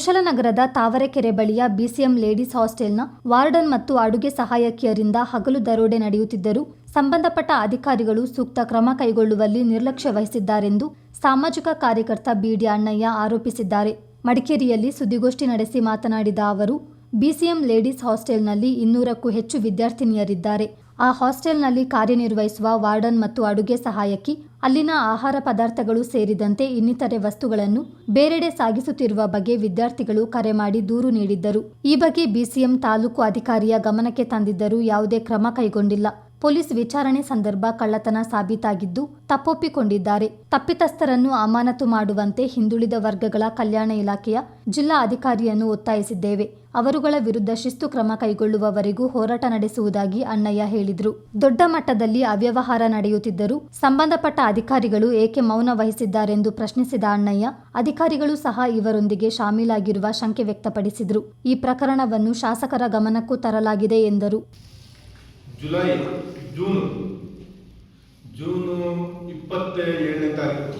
ಕುಶಲನಗರದ ತಾವರೆಕೆರೆ ಬಳಿಯ BCM ladies ಹಾಸ್ಟೆಲ್ನ warden ಮತ್ತು ಅಡುಗೆ ಸಹಾಯಕಿಯರಿಂದ ಹಗಲು ದರೋಡೆ ನಡೆಯುತ್ತಿದ್ದರೂ ಸಂಬಂಧಪಟ್ಟ ಅಧಿಕಾರಿಗಳು ಸೂಕ್ತ ಕ್ರಮ ಕೈಗೊಳ್ಳುವಲ್ಲಿ ನಿರ್ಲಕ್ಷ್ಯ ವಹಿಸಿದ್ದಾರೆಂದು ಸಾಮಾಜಿಕ ಕಾರ್ಯಕರ್ತ ಬಿಡಿ ಅಣ್ಣಯ್ಯ ಆರೋಪಿಸಿದ್ದಾರೆ. ಮಡಿಕೇರಿಯಲ್ಲಿ ಸುದ್ದಿಗೋಷ್ಠಿ ನಡೆಸಿ ಮಾತನಾಡಿದ ಅವರು, ಬಿಸಿಎಂ ಲೇಡೀಸ್ ಹಾಸ್ಟೆಲ್ನಲ್ಲಿ ಇನ್ನೂರಕ್ಕೂ ಹೆಚ್ಚು ವಿದ್ಯಾರ್ಥಿನಿಯರಿದ್ದಾರೆ. ಆ ಹಾಸ್ಟೆಲ್ನಲ್ಲಿ ಕಾರ್ಯನಿರ್ವಹಿಸುವ ವಾರ್ಡನ್ ಮತ್ತು ಅಡುಗೆ ಸಹಾಯಕಿ, ಅಲ್ಲಿನ ಆಹಾರ ಪದಾರ್ಥಗಳು ಸೇರಿದಂತೆ ಇನ್ನಿತರೆ ವಸ್ತುಗಳನ್ನು ಬೇರೆಡೆ ಸಾಗಿಸುತ್ತಿರುವ ಬಗ್ಗೆ ವಿದ್ಯಾರ್ಥಿಗಳು ಕರೆ ಮಾಡಿ ದೂರು ನೀಡಿದ್ದರು. ಈ ಬಗ್ಗೆ ಬಿಸಿಎಂ ತಾಲೂಕು ಅಧಿಕಾರಿಯ ಗಮನಕ್ಕೆ ತಂದಿದ್ದರೂ ಯಾವುದೇ ಕ್ರಮ ಕೈಗೊಂಡಿಲ್ಲ. ಪೊಲೀಸ್ ವಿಚಾರಣೆ ಸಂದರ್ಭ ಕಳ್ಳತನ ಸಾಬೀತಾಗಿದ್ದು ತಪ್ಪೊಪ್ಪಿಕೊಂಡಿದ್ದಾರೆ. ತಪ್ಪಿತಸ್ಥರನ್ನು ಅಮಾನತು ಮಾಡುವಂತೆ ಹಿಂದುಳಿದ ವರ್ಗಗಳ ಕಲ್ಯಾಣ ಇಲಾಖೆಯ ಜಿಲ್ಲಾ ಅಧಿಕಾರಿಯನ್ನು ಒತ್ತಾಯಿಸಿದ್ದೇವೆ. ಅವರುಗಳ ವಿರುದ್ಧ ಶಿಸ್ತು ಕ್ರಮ ಕೈಗೊಳ್ಳುವವರೆಗೂ ಹೋರಾಟ ನಡೆಸುವುದಾಗಿ ಅಣ್ಣಯ್ಯ ಹೇಳಿದರು. ದೊಡ್ಡ ಮಟ್ಟದಲ್ಲಿ ಅವ್ಯವಹಾರ ನಡೆಯುತ್ತಿದ್ದರೂ ಸಂಬಂಧಪಟ್ಟ ಅಧಿಕಾರಿಗಳು ಏಕೆ ಮೌನ ವಹಿಸಿದ್ದಾರೆಂದು ಪ್ರಶ್ನಿಸಿದ ಅಣ್ಣಯ್ಯ, ಅಧಿಕಾರಿಗಳು ಸಹ ಇವರೊಂದಿಗೆ ಶಾಮೀಲಾಗಿರುವ ಶಂಕೆ ವ್ಯಕ್ತಪಡಿಸಿದರು. ಈ ಪ್ರಕರಣವನ್ನು ಶಾಸಕರ ಗಮನಕ್ಕೂ ತರಲಾಗಿದೆ ಎಂದರು. July June. ಜೂನು ಇಪ್ಪತ್ತ ಏಳನೇ ತಾರೀಕು.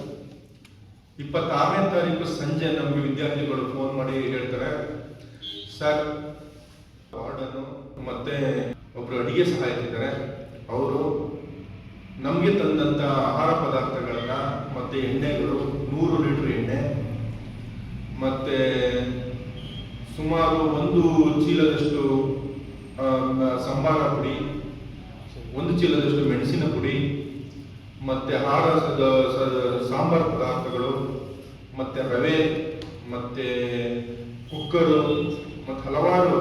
ಇಪ್ಪತ್ತಾರನೇ ತಾರೀಕು ಸಂಜೆ ನಮಗೆ ವಿದ್ಯಾರ್ಥಿಗಳು ಫೋನ್ ಮಾಡಿ ಹೇಳ್ತಾರೆ. ಸರ್ ವಾರ್ಡನು ಮತ್ತೆ ಒಬ್ರು ಅಡಿಗೆ ಸಹಾಯಕಿದ್ದಾರೆ. ಅವರು ನಮಗೆ ತಂದಂತ ಆಹಾರ ಪದಾರ್ಥಗಳನ್ನ ಮತ್ತೆ ಎಣ್ಣೆಗಳು, ನೂರು ಲೀಟರ್ ಎಣ್ಣೆ, ಮತ್ತೆ ಸುಮಾರು ಒಂದು ಚೀಲದಷ್ಟು ಸಂಬಾರ ಪುಡಿ ಒಂದು ಚೀಲದಷ್ಟು ಮೆಣಸಿನ ಪುಡಿ, ಮತ್ತೆ ಆಹಾರ ಸಾಂಬಾರ್ ಪದಾರ್ಥಗಳು, ಮತ್ತೆ ರವೆ, ಮತ್ತೆ ಕುಕ್ಕರು, ಮತ್ತೆ ಹಲವಾರು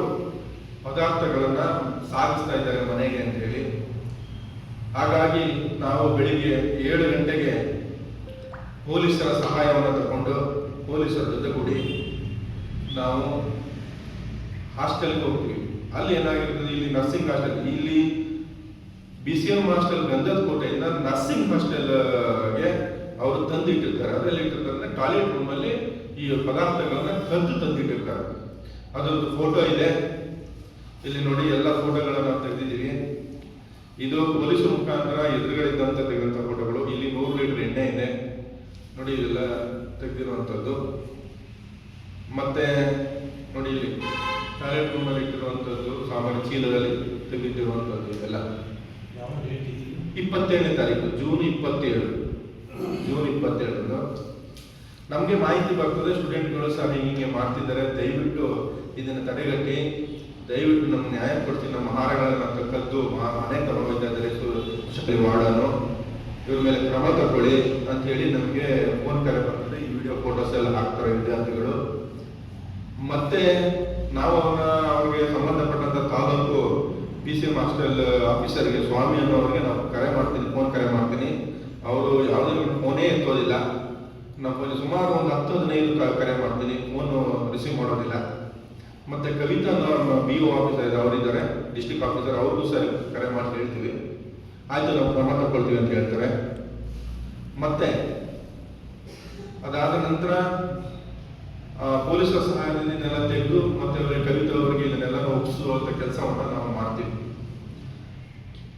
ಪದಾರ್ಥಗಳನ್ನು ಸಾಗಿಸ್ತಾ ಇದ್ದಾರೆ ಮನೆಗೆ ಅಂತ ಹೇಳಿ. ಹಾಗಾಗಿ ನಾವು ಬೆಳಿಗ್ಗೆ ಏಳು ಗಂಟೆಗೆ ಪೊಲೀಸರ ಸಹಾಯವನ್ನು ತಗೊಂಡು ಪೊಲೀಸರ ಜೊತೆಗೂಡಿ ನಾವು ಹಾಸ್ಟೆಲ್ಗೆ ಹೋಗ್ತೀವಿ. ಅಲ್ಲಿ ಏನಾಗಿರ್ತದೆ? ಇಲ್ಲಿ ನರ್ಸಿಂಗ್ ಹಾಸ್ಟೆಲ್ ಇಲ್ಲಿ ಬಿ ಸಿ ಎಂ ಹಾಸ್ಟೆಲ್ ಗಂಧದ ಕೋಟೆಯಿಂದ ನರ್ಸಿಂಗ್ ಹಾಸ್ಟೆಲ್ಗೆ ಅವರು ತಂದಿಟ್ಟಿರ್ತಾರೆ. ಅದರಲ್ಲಿ ಇಟ್ಟಿರ್ತಾರೆ ಟಾಯ್ಲೆಟ್ ರೂಮಲ್ಲಿ ಈ ಪದಾರ್ಥಗಳನ್ನ ಕದ್ದು ತಂದಿಟ್ಟಿರ್ತಾರೆ. ಅದೊಂದು ಫೋಟೋ ಇದೆ. ಇಲ್ಲಿ ನೋಡಿ, ಎಲ್ಲ ಫೋಟೋಗಳನ್ನ ತೆಗೆದಿದ್ದೀವಿ. ಇದು ಪೊಲೀಸ್ ಮುಖಾಂತರ ಎದುರುಗಡೆ ಇದ್ದಂತ ತೆಗೆದಂತ ಫೋಟೋಗಳು ಇಲ್ಲಿ ನೂರು ಲೀಟರ್ ಎಣ್ಣೆ ಇದೆ. ನೋಡಿ, ಇದೆಲ್ಲ ತೆಗೆದಿರುವಂಥದ್ದು. ಮತ್ತೆ ನೋಡಿ, ಇಲ್ಲಿ ಟಾಯ್ಲೆಟ್ ರೂಮಲ್ಲಿ ಇಟ್ಟಿರುವಂಥದ್ದು, ಸಾಮಾನ್ಯ ಚೀಲದಲ್ಲಿ ತೆಗೆದಿರುವಂಥದ್ದು ಇದೆಲ್ಲ. ಇಪ್ಪತ್ತೇಳನೇ ತಾರೀಕು, ಜೂನ್ ಇಪ್ಪತ್ತೇಳು. ಜೂನ್ ಇಪ್ಪತ್ತೇಳರಂದು. ನಮಗೆ ಮಾಹಿತಿ ಬರ್ತದೆ, ಸ್ಟೂಡೆಂಟ್ಗಳು ಸಹ ಹಿಂಗೆ ಮಾಡ್ತಿದ್ದಾರೆ. ದಯವಿಟ್ಟು ಇದನ್ನು ತಡೆಗಟ್ಟಿ. ದಯವಿಟ್ಟು ನಮ್ಗೆ ನ್ಯಾಯ ಕೊಡ್ತೀವಿ ನಮ್ಮ ಆಹಾರಗಳನ್ನ ಕದ್ದು ಮನೆ ತಗೊಂಡಿದ್ದಾರೆ ಶಕ್ತಿ ಮಾಡೋಣ. ಇವ್ರ ಮೇಲೆ ಕ್ರಮ ತಗೊಳ್ಳಿ ಅಂತ ಹೇಳಿ ನಮಗೆ ಫೋನ್ ಕರೆ ಬರ್ತದೆ. ಈ ವಿಡಿಯೋ ಫೋಟೋಸ್ ಎಲ್ಲ ಹಾಕ್ತಾರೆ ವಿದ್ಯಾರ್ಥಿಗಳು. ಮತ್ತೆ ನಾವು ಅವನ ಅವ್ರಿಗೆ ಸಂಬಂಧಪಟ್ಟಂತ ತಾಲೂಕು ಪಿ ಸಿ ಹಾಸ್ಟೆಲ್ ಆಫೀಸರ್ಗೆ ಸ್ವಾಮಿ ಅನ್ನೋರಿಗೆ ನಾವು ಕರೆ ಮಾಡ್ತೀನಿ ಫೋನ್ ಕರೆ ಮಾಡ್ತೀನಿ. ಅವರು ಯಾವುದೇ ಫೋನೇ ಎತ್ತೋದಿಲ್ಲ ನಾವು ಸುಮಾರು ಒಂದು ಹತ್ತು, ಹದಿನೈದು ಕರೆ ಮಾಡ್ತೀನಿ ಫೋನು ರಿಸೀವ್ ಮಾಡೋದಿಲ್ಲ. ಮತ್ತೆ ಕವಿತಾ ನಮ್ಮ ಬಿ ಒ ಆಫೀಸರ್ ಅವರಿದ್ದಾರೆ ಡಿಸ್ಟಿಕ್ ಆಫೀಸರ್ ಅವ್ರಿಗೂ ಸರಿ ಕರೆ ಮಾಡಿ ಹೇಳ್ತೀವಿ. ಆಯ್ತು, ನಾವು ಕ್ರಮ ತಗೊಳ್ತೀವಿ ಅಂತ ಹೇಳ್ತಾರೆ. ಮತ್ತೆ, ಅದಾದ ನಂತರ ಪೊಲೀಸರ ಸಹಾಯದಿಂದ ಇದನ್ನೆಲ್ಲ ತೆಗೆದು, ಮತ್ತೆ ಕವಿತಾ ಅವರಿಗೆ ಇದನ್ನೆಲ್ಲ ಒಪ್ಪಿಸುವಂತ ಕೆಲಸವನ್ನ ನಾವು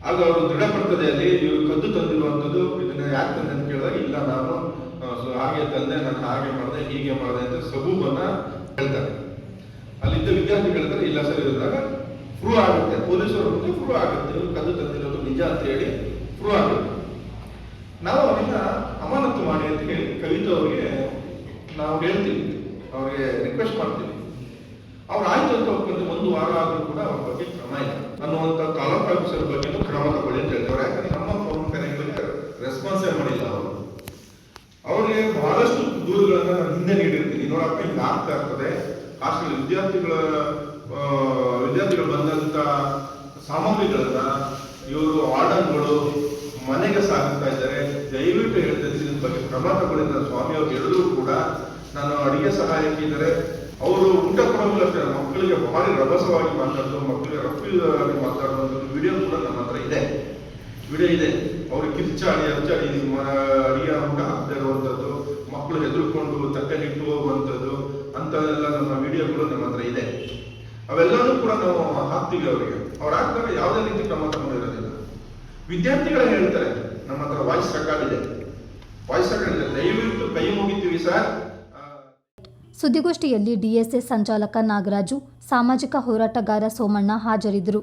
ಆಗ ಅವರು ದೃಢಪಡ್ತದೆ, ಅಲ್ಲಿ ಇವರು ಕದ್ದು ತಂದಿರುವಂಥದ್ದು, ಇದನ್ನ ಯಾಕೆ ತಂದೆ ಅಂತ ಕೇಳಿದಾಗ, ಇಲ್ಲ, ನಾನು ಹಾಗೆ ತಂದೆ, ನಾನು ಹಾಗೆ ಮಾಡಿದೆ, ಹೀಗೆ ಮಾಡಿದೆ ಅಂತ ಸಬೂಬನ್ನ ಹೇಳ್ತಾರೆ. ಅಲ್ಲಿದ್ದ ವಿದ್ಯಾರ್ಥಿ ಹೇಳ್ತಾರೆ, ಇಲ್ಲ ಸರ್ ಇದ್ದಾಗ ಪ್ರೂವ್ ಆಗುತ್ತೆ, ಪೊಲೀಸರು ಮುಂದೆ ಪ್ರೂವ್ ಆಗುತ್ತೆ, ಇವರು ಕದ್ದು ತಂದಿರೋದು ನಿಜ ಅಂತ ಹೇಳಿ ಪ್ರೂವ್ ಆಗುತ್ತೆ. ನಾವು ಅವನ್ನ ಅಮಾನತು ಮಾಡಿ ಅಂತ ಹೇಳಿ ಕವಿತಾ ಅವರಿಗೆ ನಾವು ಹೇಳ್ತೀವಿ, ಅವ್ರಿಗೆ ರಿಕ್ವೆಸ್ಟ್ ಮಾಡ್ತೀವಿ. ಅವ್ರು ಆಯ್ತು ಅಂತ ಒಪ್ಕೊಂಡು ಒಂದು ವಾರ ಆದ್ರೂ ಕೂಡ ಅವ್ರ ಬಗ್ಗೆ ಕ್ರಮ ಇಲ್ಲ. ಅನ್ನುವಂಥ ತಾಲೂಕು ಆಫೀಸರ್ ಬಗ್ಗೆನೂ ಕ್ರಮ ತಗೊಳ್ಳಿ ಅಂತ ಹೇಳ್ತಾರೆ. ನಮ್ಮ ಫೋನ್ ಕರೆಗಳಿಗೆ ರೆಸ್ಪಾನ್ಸೇ ಮಾಡಿಲ್ಲ ಅವರು. ಅವರಿಗೆ ಬಹಳಷ್ಟು ದೂರುಗಳನ್ನು ನಾನು ಹಿಂದೆ ನೀಡಿರ್ತೀನಿ. ನೋಡಪ್ಪ, ಹಿಂಗೆ ಆಗ್ತಾ ಇರ್ತದೆ. ಹಾಸ್ಟೆಲ್ ವಿದ್ಯಾರ್ಥಿಗಳ ವಿದ್ಯಾರ್ಥಿಗಳು ಬಂದಂತ ಸಾಮಗ್ರಿಗಳನ್ನ ಇವರು ಆರ್ಡರ್ಗಳು ಮನೆಗೆ ಸಾಗಿಸ್ತಾ ಇದ್ದಾರೆ. ದಯವಿಟ್ಟು ಹೇಳ್ತಾ ಇದ್ದೀನಿ ಬಗ್ಗೆ ಕ್ರಮ ನನ್ನ ಸ್ವಾಮಿ ಅವರು ಹೇಳಿದ್ರು ಕೂಡ ನಾನು ಅಡಿಗೆ ಸಹಾಯಕ್ಕೆ ಇದ್ದಾರೆ. ಅವರು ಊಟ ಕೊಡೋದಿಲ್ಲ ಅಷ್ಟೇ ಮಕ್ಕಳಿಗೆ ಭಾರಿ ರಭಸವಾಗಿ ಮಾತಾಡೋದು, ಮಕ್ಕಳಿಗೆ ರಫ್ತಾಗಿ ಮಾತಾಡುವಂಥದ್ದು ವಿಡಿಯೋ ಕೂಡ ನಮ್ಮ ಹತ್ರ ಇದೆ. ವಿಡಿಯೋ ಇದೆ. ಅವರು ಕಿರ್ಚಾಡಿ, ಅರ್ಚಾಡಿ ಅಡಿಗೆ ಊಟ ಹಾಕ್ತಾ ಇರುವಂಥದ್ದು ಮಕ್ಕಳು ಹೆದರ್ಕೊಂಡು ಇಟ್ಟು ಹೋಗುವಂಥದ್ದು ಅಂಥದ್ದೆಲ್ಲ ನಮ್ಮ ವಿಡಿಯೋಗಳು ನಮ್ಮ ಹತ್ರ ಇದೆ. ಅವೆಲ್ಲನೂ ಕೂಡ ನಾವು ಹಾಕ್ತೀವಿ ಅವರಿಗೆ. ಅವ್ರು ಹಾಕ್ತಾರೆ ಯಾವುದೇ ರೀತಿ ಕ್ರಮ ಇರೋದಿಲ್ಲ. ವಿದ್ಯಾರ್ಥಿಗಳೇ ಹೇಳ್ತಾರೆ, ನಮ್ಮ ಹತ್ರ ವಾಯ್ಸ್ ರೆಕಾರ್ಡ್ ಇದೆ. ವಾಯ್ಸ್ ರೆಕಾರ್ಡ್ ಇದೆ. ದಯವಿಟ್ಟು ಕೈ ಮುಗಿತೀವಿ ಸರ್. ಸುದ್ದಿಗೋಷ್ಠಿಯಲ್ಲಿ ಡಿಎಸ್ಎಸ್ ಸಂಚಾಲಕ ನಾಗರಾಜು ಸಾಮಾಜಿಕ ಹೋರಾಟಗಾರ ಸೋಮಣ್ಣ ಹಾಜರಿದ್ದರು.